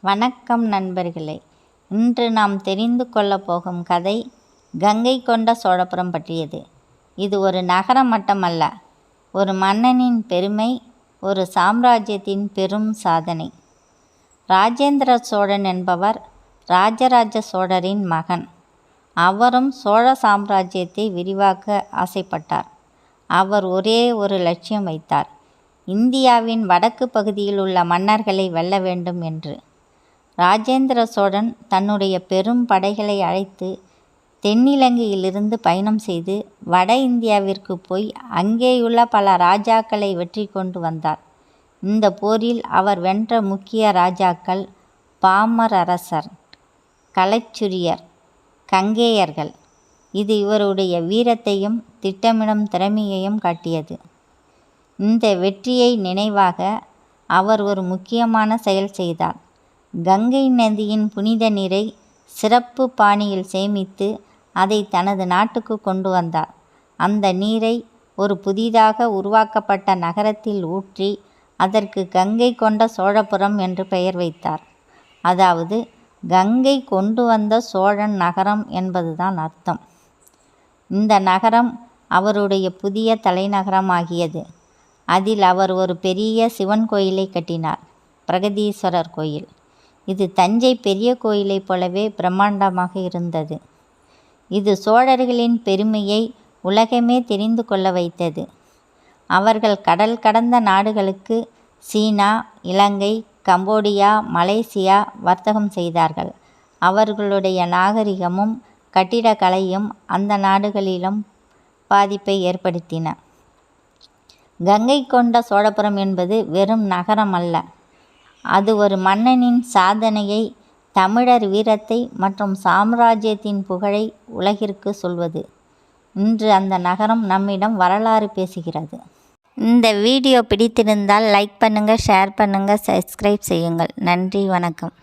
வணக்கம் நண்பர்களே. இன்று நாம் தெரிந்து கொள்ளப் போகும் கதை கங்கை கொண்ட சோழபுரம் பற்றியது. இது ஒரு நகரம் மட்டுமல்ல ஒரு மன்னனின் பெருமை ஒரு சாம்ராஜ்யத்தின் பெரும் சாதனை. ராஜேந்திர சோழன் என்பவர் ராஜராஜ சோழரின் மகன். அவரும் சோழ சாம்ராஜ்யத்தை விரிவாக்க ஆசைப்பட்டார். அவர் ஒரே ஒரு லட்சியம் வைத்தார். இந்தியாவின் வடக்கு பகுதியில் உள்ள மன்னர்களை வெல்ல வேண்டும் என்று. ராஜேந்திர சோழன் தன்னுடைய பெரும் படைகளை அழைத்து தென்னிலங்கையிலிருந்து பயணம் செய்து வட இந்தியாவிற்கு போய் அங்கேயுள்ள பல ராஜாக்களை வெற்றி கொண்டு வந்தார். இந்த போரில் அவர் வென்ற முக்கிய ராஜாக்கள் பாமரரசர் கலைச்சுரியர் கங்கேயர்கள். இது இவருடைய வீரத்தையும் திட்டமிடும் திறமையையும் காட்டியது. இந்த வெற்றியை நினைவாக அவர் ஒரு முக்கியமான செயல் செய்தார். கங்கை நதியின் புனித நீரை சிறப்பு பாணியில் சேமித்து அதை தனது நாட்டுக்கு கொண்டு வந்தார். அந்த நீரை ஒரு புதிதாக உருவாக்கப்பட்ட நகரத்தில் ஊற்றி அதற்கு கங்கை கொண்ட சோழபுரம் என்று பெயர் வைத்தார். அதாவது கங்கை கொண்டு வந்த சோழன் நகரம் என்பதுதான் அர்த்தம். இந்த நகரம் அவருடைய புதிய தலைநகரமாகியது. அதில் அவர் ஒரு பெரிய சிவன் கோயிலை கட்டினார் பிரகதீஸ்வரர் கோயில். இது தஞ்சை பெரிய கோயிலைப் போலவே பிரம்மாண்டமாக இருந்தது. இது சோழர்களின் பெருமையை உலகமே தெரிந்து கொள்ள வைத்தது. அவர்கள் கடல் கடந்த நாடுகளுக்கு சீனா இலங்கை கம்போடியா மலேசியா வர்த்தகம் செய்தார்கள். அவர்களுடைய நாகரிகமும் கட்டிடக்கலையும் அந்த நாடுகளிலும் பாதிப்பை ஏற்படுத்தின. கங்கை கொண்ட சோழபுரம் என்பது வெறும் நகரம் அல்ல. அது ஒரு மன்னனின் சாதனையை தமிழர் வீரத்தை மற்றும் சாம்ராஜ்யத்தின் புகழை உலகிற்கு சொல்வது. இன்று அந்த நகரம் நம்மிடம் வரலாறு பேசுகிறது. இந்த வீடியோ பிடித்திருந்தால் லைக் பண்ணுங்கள் ஷேர் பண்ணுங்கள் சப்ஸ்கிரைப் செய்யுங்கள். நன்றி வணக்கம்.